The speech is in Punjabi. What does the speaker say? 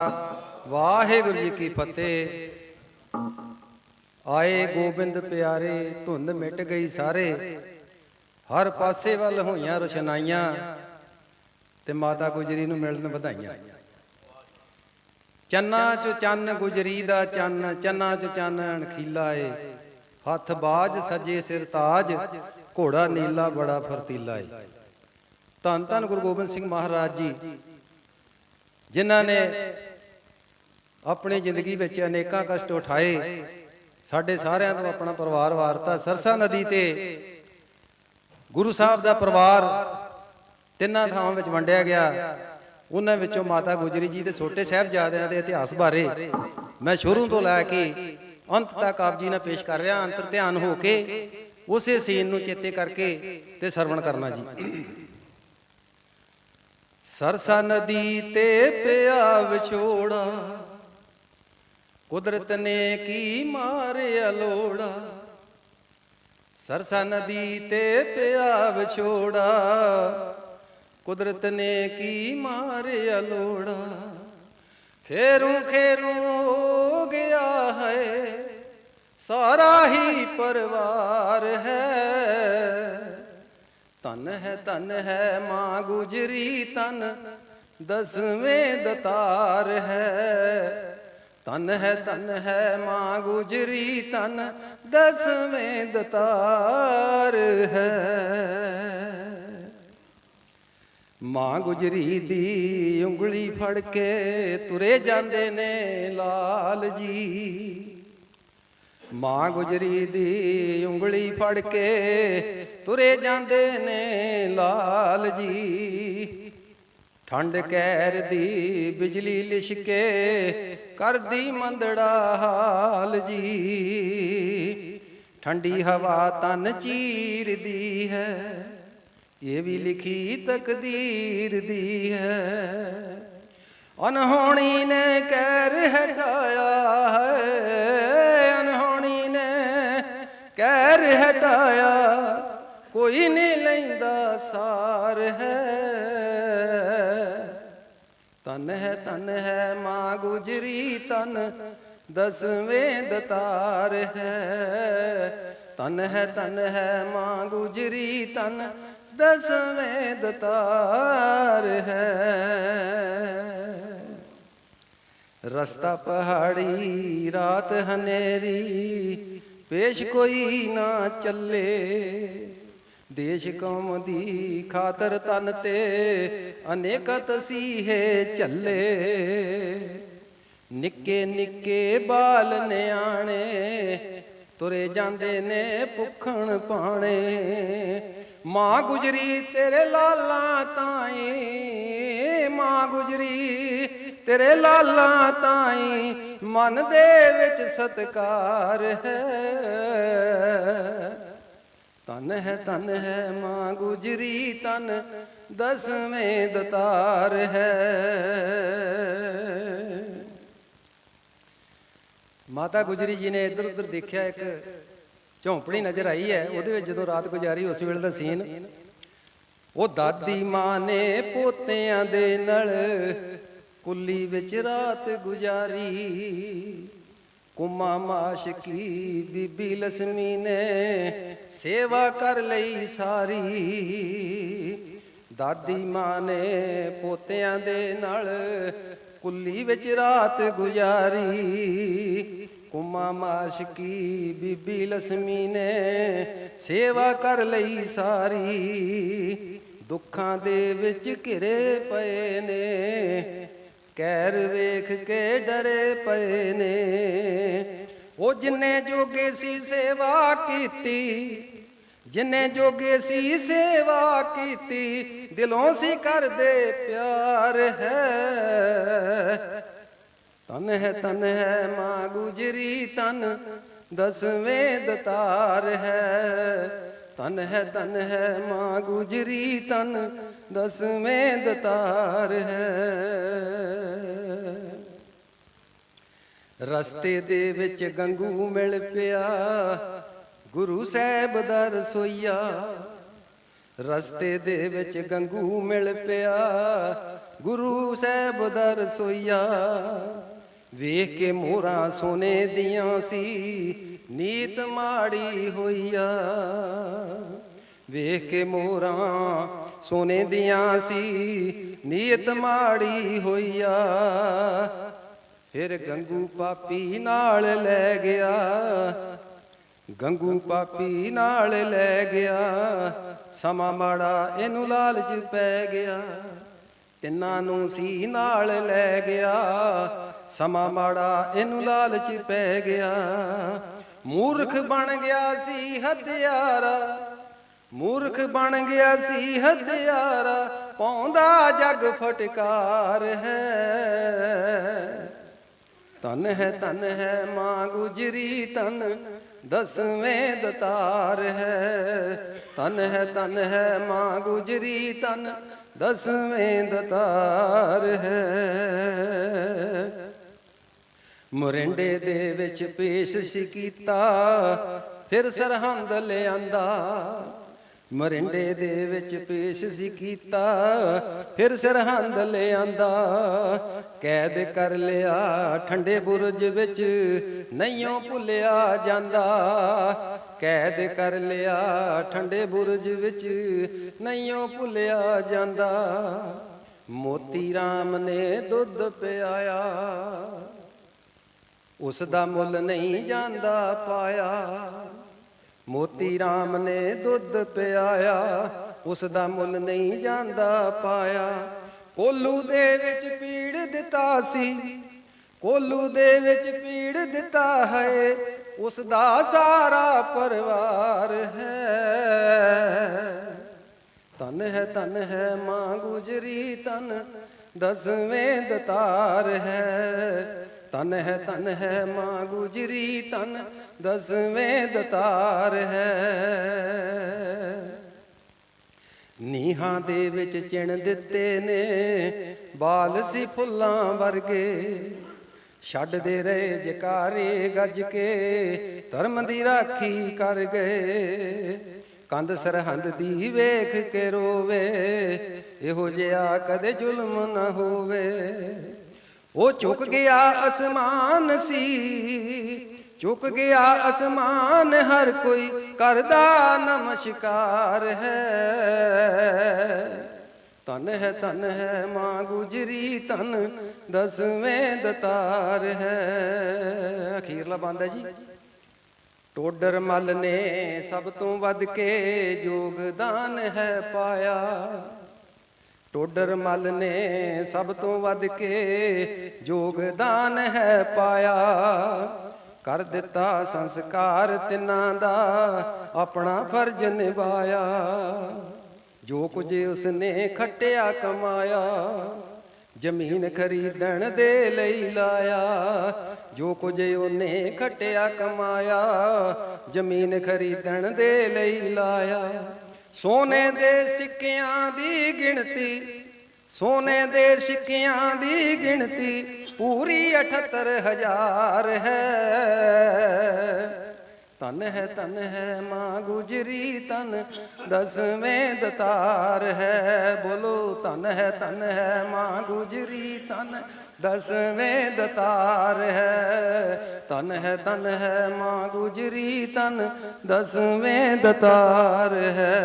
ਵਾਹਿਗੁਰੂ ਜੀ ਕੀ ਫਤਿਹ। ਆਏ ਗੋਬਿੰਦ ਪਿਆਰੇ, ਧੁੰਦ ਮਿਟ ਗਈ ਸਾਰੇ। ਹਰ ਪਾਸੇ ਵੱਲ ਹੋਈਆਂ ਰੁਸ਼ਨਾਈਆਂ ਤੇ ਮਾਤਾ ਗੁਜਰੀ ਨੂੰ ਮਿਲਣ ਵਧਾਈਆਂ। ਚੰਨਾ ਚ ਚੰਨ ਗੁਜਰੀ ਦਾ ਚੰਨ, ਚੰਨਾ ਚ ਚੰਨ ਅਣਖੀਲਾ ਏ। ਹੱਥ ਬਾਜ ਸਜੇ ਸਿਰ ਤਾਜ, ਘੋੜਾ ਨੀਲਾ ਬੜਾ ਫਰਤੀਲਾ ਏ। ਧੰਨ ਧੰਨ ਗੁਰੂ ਗੋਬਿੰਦ ਸਿੰਘ ਮਹਾਰਾਜ ਜੀ, ਜਿਨ੍ਹਾਂ ਨੇ ਆਪਣੀ ਜ਼ਿੰਦਗੀ ਵਿੱਚ ਅਨੇਕਾਂ ਕਸ਼ਟ ਉਠਾਏ। ਸਾਡੇ ਸਾਰਿਆਂ ਤੋਂ ਆਪਣਾ ਪਰਿਵਾਰ ਵਾਰਤਾ। ਸਰਸਾ ਨਦੀ ਤੇ ਗੁਰੂ ਸਾਹਿਬ ਦਾ ਪਰਿਵਾਰ ਤਿੰਨਾਂ ਥਾਵਾਂ ਵਿੱਚ ਵੰਡਿਆ ਗਿਆ। ਉਹਨਾਂ ਵਿੱਚੋਂ ਮਾਤਾ ਗੁਜਰੀ ਜੀ ਦੇ ਛੋਟੇ ਸਾਹਿਬਜ਼ਾਦਿਆਂ ਦੇ ਇਤਿਹਾਸ ਬਾਰੇ ਮੈਂ ਸ਼ੁਰੂ ਤੋਂ ਲੈ ਕੇ ਅੰਤ ਤੱਕ ਆਪ ਜੀ ਨਾਲ ਪੇਸ਼ ਕਰ ਰਿਹਾ। ਅੰਤਰ ਧਿਆਨ ਹੋ ਕੇ ਉਸੇ ਸੀਨ ਨੂੰ ਚੇਤੇ ਕਰਕੇ ਤੇ ਸਰਵਣ ਕਰਨਾ ਜੀ। ਸਰਸਾ ਨਦੀ ਤੇ ਪਿਆ ਵਿਛੋੜਾ। ਕੁਦਰਤ ਨੇ ਕੀ ਮਾਰਿਆ ਲੋੜਾ? ਸਰਸਾ ਨਦੀ ਤੇ ਪਿਆ ਵਿਛੋੜਾ। ਕੁਦਰਤ ਨੇ ਕੀ ਮਾਰਿਆ ਲੋੜਾ? ਖੇਰੂ ਖੇਰੂ ਹੋ ਗਿਆ ਹੈ, ਸਾਰਾ ਹੀ ਪਰਿਵਾਰ ਹੈ। ਤਨ ਹੈ ਤਨ ਹੈ, ਮਾਂ ਗੁਜਰੀ ਤਨ ਦਸਵੇਂ ਦਤਾਰ ਹੈ। ਤਨ ਹੈ ਤਨ ਹੈ ਮਾਂ ਗੁਜਰੀ ਤਨ ਦਸਵੇਂ ਦਤਾਰ ਹੈ। ਮਾਂ ਗੁਜਰੀ ਦੀ ਉਂਗਲੀ ਫੜ ਕੇ ਤੁਰੇ ਜਾਂਦੇ ਨੇ ਲਾਲ ਜੀ। ਮਾਂ ਗੁਜਰੀ ਦੀ ਉਂਗਲੀ ਫੜ ਕੇ ਤੁਰੇ ਜਾਂਦੇ ਨੇ ਲਾਲ ਜੀ। ਠੰਡ ਕਹਿਰ ਦੀ ਬਿਜਲੀ ਲਿਸ਼ਕੇ ਕਰਦੀ ਮੰਦੜਾ ਹਾਲ ਜੀ। ਠੰਡੀ ਹਵਾ ਤਨ ਚੀਰਦੀ ਹੈ, ਇਹ ਵੀ ਲਿਖੀ ਤਕਦੀਰ ਦੀ ਹੈ। ਅਨਹੋਣੀ ਨੇ ਕਹਿਰ ਹਟਾਇਆ ਹੈ, ਅਨਹੋਣੀ ਨੇ ਕਹਿਰ ਹਟਾਇਆ, ਕੋਈ ਨਹੀਂ ਲੈਂਦਾ ਸਾਰ ਹੈ। ਤਨ ਹੈ ਤਨ ਹੈ ਮਾਂ ਗੁਜਰੀ ਤਨ ਦਸਵੇਂ ਦਤਾਰ ਹੈ। ਤਨ ਹੈ ਤਨ ਹੈ ਮਾਂ ਗੁਜਰੀ ਤਨ ਦਸਵੇਂ ਦਤਾਰ ਹੈ। ਰਸਤਾ ਪਹਾੜੀ, ਰਾਤ ਹਨੇਰੀ, ਪੇਸ਼ ਕੋਈ ਨਾ ਚੱਲੇ। ਦੇਸ਼ ਕੌਮ ਦੀ ਖਾਤਰ ਤਨ ਤੇ ਅਨੇਕ ਤਸੀਹੇ ਝੱਲੇ। ਨਿੱਕੇ ਨਿੱਕੇ ਬਾਲ ਨਿਆਣੇ ਤੁਰੇ ਜਾਂਦੇ ਨੇ ਭੁੱਖਣ ਪਾਣੇ ਮਾਂ ਗੁਜਰੀ ਤੇਰੇ ਲਾਲਾਂ ਤਾਈ, ਮਾਂ ਗੁਜਰੀ ਤੇਰੇ ਲਾਲਾਂ ਤਾਈ, ਮਨ ਦੇ ਵਿੱਚ ਸਤਕਾਰ ਹੈ। ਤਨ ਹੈ ਤਨ ਹੈ ਮਾਂ ਗੁਜਰੀ ਤਨ, ਦਸਵੇਂ ਦਤਾਰ ਹੈ। ਮਾਤਾ ਗੁਜਰੀ ਜੀ ਨੇ ਇੱਧਰ ਉੱਧਰ ਦੇਖਿਆ ਇੱਕ ਝੌਂਪੜੀ ਨਜ਼ਰ ਆਈ ਹੈ, ਉਹਦੇ ਵਿੱਚ ਜਦੋਂ ਰਾਤ ਗੁਜ਼ਾਰੀ ਉਸ ਵੇਲੇ ਦਾ ਸੀਨ, ਉਹ ਦਾਦੀ ਮਾਂ ਨੇ ਪੋਤਿਆਂ ਦੇ ਨਾਲ ਕੁੱਲੀ ਵਿੱਚ ਰਾਤ ਗੁਜ਼ਾਰੀ। ਕੁਮਾ ਮਾਸ਼ਕੀ ਬੀਬੀ ਲక్ష్ਮੀ ਨੇ ਸੇਵਾ ਕਰ ਲਈ ਸਾਰੀ। ਦਾਦੀ ਮਾਂ ਨੇ ਪੋਤਿਆਂ ਦੇ ਨਾਲ ਕੁੱਲੀ ਵਿੱਚ ਰਾਤ ਗੁਜ਼ਾਰੀ। ਕੁਮਾ ਮਾਸ਼ਕੀ ਬੀਬੀ ਲਸਮੀ ਨੇ ਸੇਵਾ ਕਰ ਲਈ ਸਾਰੀ। ਦੁੱਖਾਂ ਦੇ ਵਿੱਚ ਘਿਰੇ ਪਏ ਨੇ। ਕਹਿਰ ਵੇਖ ਕੇ ਡਰੇ ਪਏ ਨੇ। ਉਹ ਜਿੰਨੇ ਜੋਗੇ ਸੀ ਸੇਵਾ ਕੀਤੀ, ਜਿੰਨੇ ਜੋਗੇ ਸੀ ਸੇਵਾ ਕੀਤੀ, ਦਿਲੋਂ ਸੀ ਕਰਦੇ ਪਿਆਰ ਹੈ। ਤਨ ਹੈ ਤਨ ਹੈ, ਮਾਂ ਗੁਜਰੀ ਤਨ ਦਸਵੇਂ ਦਤਾਰ ਹੈ। ਤਨ ਹੈ ਤਨ ਹੈ, ਮਾਂ ਗੁਜਰੀ ਤਨ ਦਸਵੇਂ ਦਤਾਰ ਹੈ। ਰਸਤੇ ਦੇ ਵਿੱਚ ਗੰਗੂ ਮਿਲ ਪਿਆ। ਗੁਰੂ ਸਾਹਿਬ ਦਾ ਰਸੋਈਆ। ਰਸਤੇ ਦੇ ਵਿੱਚ ਗੰਗੂ ਮਿਲ ਪਿਆ। ਗੁਰੂ ਸਾਹਿਬ ਦਾ ਰਸੋਈਆ। ਵੇਖ ਕੇ ਮੋਹਰਾਂ ਸੋਨੇ ਦੀਆਂ ਸੀ। ਨੀਤ ਮਾੜੀ ਹੋਈਆ। ਵੇਖ ਕੇ ਮੋਹਰਾਂ ਸੋਨੇ ਦੀਆਂ ਸੀ। ਨੀਤ ਮਾੜੀ ਹੋਈਆ। ਫਿਰ ਗੰਗੂ ਪਾਪੀ ਨਾਲ ਲੈ ਗਿਆ। ਗੰਗੂ ਪਾਪੀ ਨਾਲ ਲੈ ਗਿਆ। ਸਮਾਂ ਮਾੜਾ ਇਹਨੂੰ ਲਾਲਚ ਪੈ ਗਿਆ। ਤਿੰਨਾਂ ਨੂੰ ਸੀ ਨਾਲ ਲੈ ਗਿਆ। ਸਮਾਂ ਮਾੜਾ ਇਹਨੂੰ ਲਾਲਚ ਪੈ ਗਿਆ। ਮੂਰਖ ਬਣ ਗਿਆ ਸੀ ਹੱਤਿਆਰਾ ਮੂਰਖ ਬਣ ਗਿਆ ਸੀ ਹੱਤਿਆਰਾ ਪਾਉਂਦਾ ਜਗ ਫਟਕਾਰ ਹੈ। ਧਨ ਹੈ ਤਨ ਹੈ, ਮਾਂ ਗੁਜਰੀ ਤਨ ਦਸਵੇਂ ਦਤਾਰ ਹੈ। ਧਨ ਹੈ ਧਨ ਹੈ, ਮਾਂ ਗੁਜਰੀ ਤਨ ਦਸਵੇਂ ਦਤਾਰ ਹੈ। ਮੁਰਿੰਡੇ ਦੇ ਵਿੱਚ ਪੇਸ਼ ਕੀਤਾ, ਫਿਰ ਸਰਹੰਦ ਲਿਆਂਦਾ। ਮਰਿੰਡੇ ਦੇ ਵਿੱਚ ਪੇਸ਼ ਸੀ ਕੀਤਾ, ਫਿਰ ਸਰਹੰਦ ਲਿਆਂਦਾ ਕੈਦ ਕਰ ਲਿਆ, ਠੰਡੇ ਬੁਰਜ ਵਿੱਚ ਨਹੀਂਓ ਭੁੱਲਿਆ ਜਾਂਦਾ। ਕੈਦ ਕਰ ਲਿਆ, ਠੰਡੇ ਬੁਰਜ ਵਿੱਚ ਨਹੀਂਓ ਭੁੱਲਿਆ ਜਾਂਦਾ। ਮੋਤੀ RAM ਨੇ ਦੁੱਧ ਪਿਆਇਆ, ਉਸ ਦਾ ਮੁੱਲ ਨਹੀਂ ਜਾਂਦਾ ਪਾਇਆ। ਮੋਤੀ RAM ਨੇ ਦੁੱਧ ਪਿਆਇਆ, ਉਸ ਦਾ ਮੁੱਲ ਨਹੀਂ ਜਾਂਦਾ ਪਾਇਆ। ਕੋਲੂ ਦੇ ਵਿੱਚ ਪੀੜ ਦਿੱਤਾ ਸੀ, ਕੋਲੂ ਦੇ ਵਿੱਚ ਪੀੜ ਦਿੱਤਾ ਹੈ, ਉਸ ਦਾ ਸਾਰਾ ਪਰਿਵਾਰ ਹੈ। ਤਨ ਹੈ ਤਨ ਹੈ, ਮਾਂ ਗੁਜਰੀ ਤਨ ਦਸਵੇਂ ਦਤਾਰ ਹੈ। ਤਨ ਹੈ ਤਨ ਹੈ, ਮਾਂ ਗੁਜਰੀ ਤਨ ਦਸਵੇਂ ਦਤਾਰ ਹੈ। ਨੀਹਾਂ ਦੇ ਵਿੱਚ ਚਿਣ ਦਿੱਤੇ ਨੇ, ਬਾਲ ਸੀ ਫੁੱਲਾਂ ਵਰਗੇ। ਛੱਡਦੇ ਰਹੇ ਜਕਾਰੇ ਗੱਜ ਕੇ, ਧਰਮ ਦੀ ਰਾਖੀ ਕਰ ਗਏ। ਕੰਧ ਸਰਹੰਦ ਦੀ ਵੇਖ ਕੇ ਰੋਵੇ, ਇਹੋ ਜਿਹਾ ਕਦੇ ਜ਼ੁਲਮ ਨਾ ਹੋਵੇ। ਉਹ ਝੁਕ ਗਿਆ ਅਸਮਾਨ ਸੀ ਝੁਕ ਗਿਆ ਅਸਮਾਨ, ਹਰ ਕੋਈ ਕਰਦਾ ਨਮਸਕਾਰ ਹੈ। ਤਨ ਹੈ ਤਨ ਹੈ, ਮਾਂ ਗੁਜਰੀ ਤਨ ਦਸਵੇਂ ਦਤਾਰ ਹੈ। ਅਖੀਰਲਾ ਬੰਦ ਹੈ ਜੀ। ਟੋਡਰ ਮਲ ਨੇ ਸਭ ਤੋਂ ਵੱਧ ਕੇ ਯੋਗਦਾਨ ਹੈ ਪਾਇਆ। ਟੋਡਰ ਮਲ ਨੇ ਸਭ ਤੋਂ ਵੱਧ ਕੇ ਯੋਗਦਾਨ ਹੈ ਪਾਇਆ। ਕਰ ਦਿੱਤਾ ਸੰਸਕਾਰ ਤਿੰਨਾਂ ਦਾ, ਆਪਣਾ ਫਰਜ਼ ਨਿਭਾਇਆ। ਜੋ ਕੁਝ ਉਸਨੇ ਖੱਟਿਆ ਕਮਾਇਆ, ਜ਼ਮੀਨ ਖਰੀਦਣ ਦੇ ਲਈ ਲਾਇਆ। ਜੋ ਕੁਝ ਉਹਨੇ ਖੱਟਿਆ ਕਮਾਇਆ, ਜ਼ਮੀਨ ਖਰੀਦਣ ਦੇ ਲਈ ਲਾਇਆ। ਸੋਨੇ ਦੇ ਸਿੱਕਿਆਂ ਦੀ ਗਿਣਤੀ, ਸੋਨੇ ਦੇ ਸਿੱਕਿਆਂ ਦੀ ਗਿਣਤੀ ਪੂਰੀ 78000 ਹੈ। ਤਨ ਹੈ ਤਨ ਹੈ, ਮਾਂ ਗੁਜਰੀ ਤਨ ਦਸਵੇਂ ਦਤਾਰ ਹੈ। ਬੋਲੋ ਤਨ ਹੈ ਤਨ ਹੈ, ਮਾਂ ਗੁਜਰੀ ਤਨ ਦਸਵੇਂ ਦਤਾਰ ਹੈ। ਤਨ ਹੈ ਤਨ ਹੈ, ਮਾਂ ਗੁਜਰੀ ਤਨ ਦਸਵੇਂ ਦਤਾਰ ਹੈ।